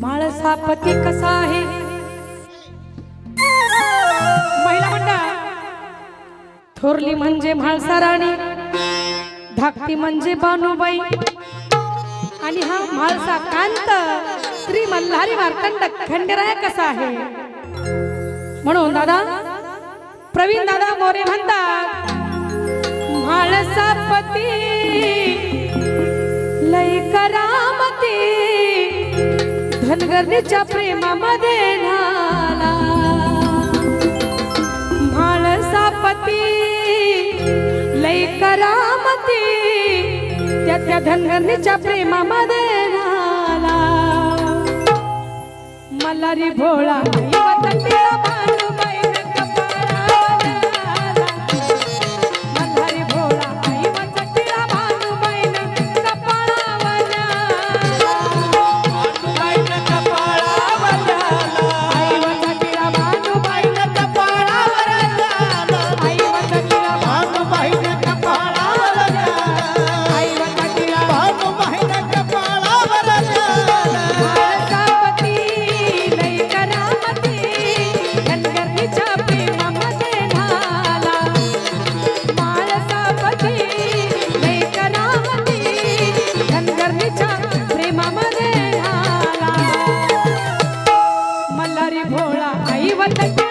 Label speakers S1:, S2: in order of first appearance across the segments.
S1: म्हाळसापती कसा आहे? महिला मंडळ थोरली म्हणजे म्हाळसा राणी धाकटी म्हणजे बानुबाई आणि हा म्हाळसा कांत श्री मल्हारी मार्तंड खंडेराय कसा आहे? म्हणून दादा प्रवीण दादा मोरे म्हणतात म्हाळसापती लय करा धनगरणीच्या प्रेमामध्ये न्हाला म्हाळसापती लई करामती त्या त्या धनगरणीच्या प्रेमामध्ये मला रे भोळा आई वतटिळा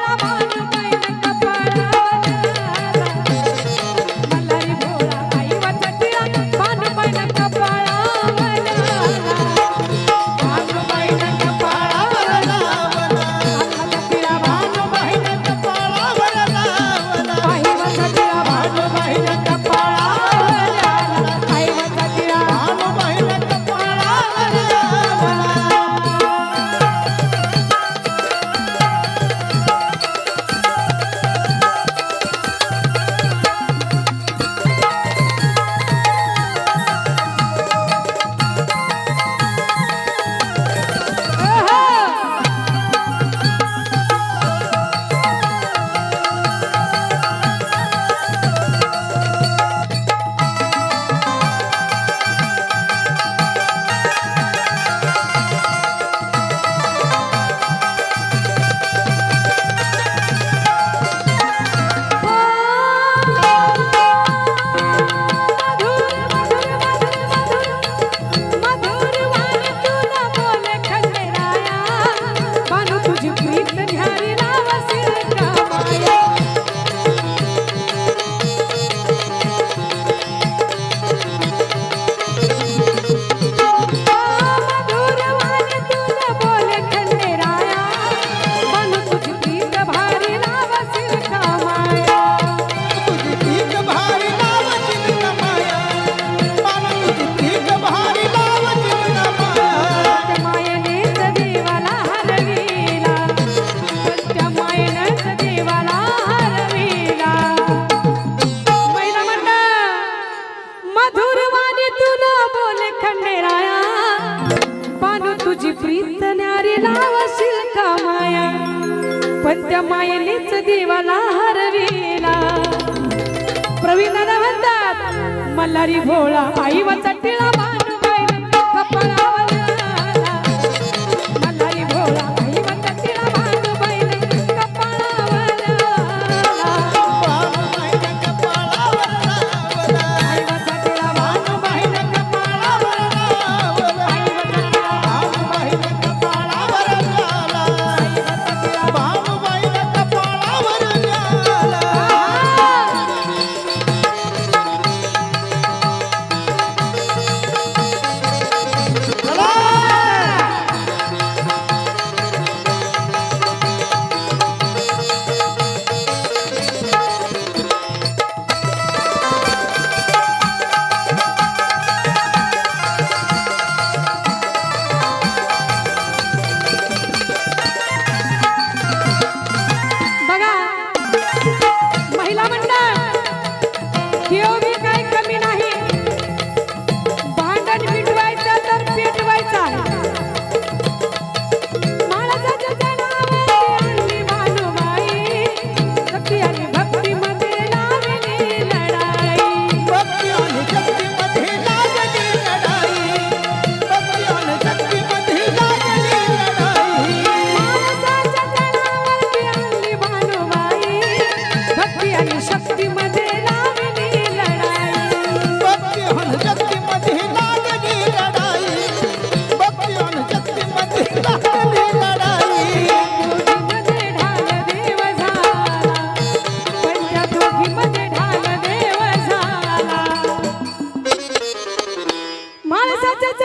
S1: म्हणतात मल्हारी भोळा आई वचटिळा भानुबाईन कपाळावर आला.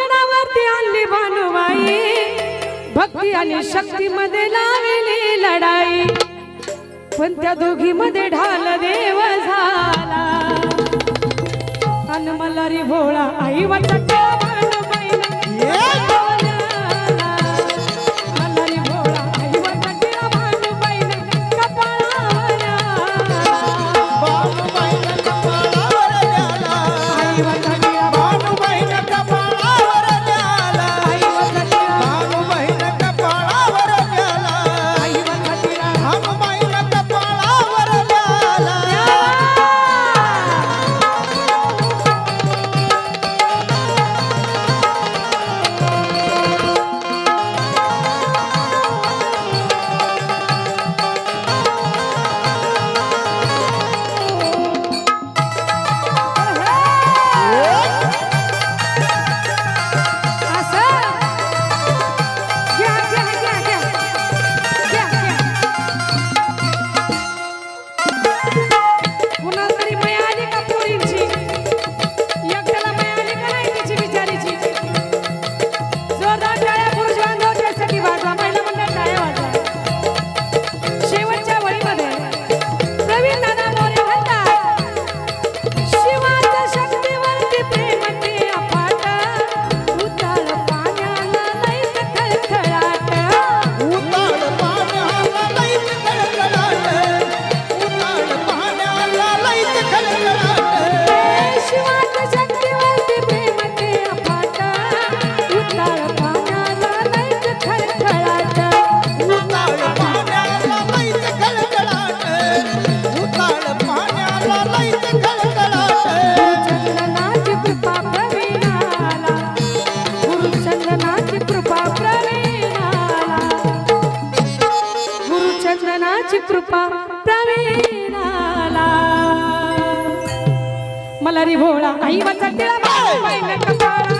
S1: चढावरती आणली भानुबाई. भक्ती आणि शक्ती मध्ये लावली लढाई. पण त्या दोघी मध्ये ढाल देव झाला. अन रे भोळा आई वाटत प्रवीणाला मला रिभोळा आई माझा तिळा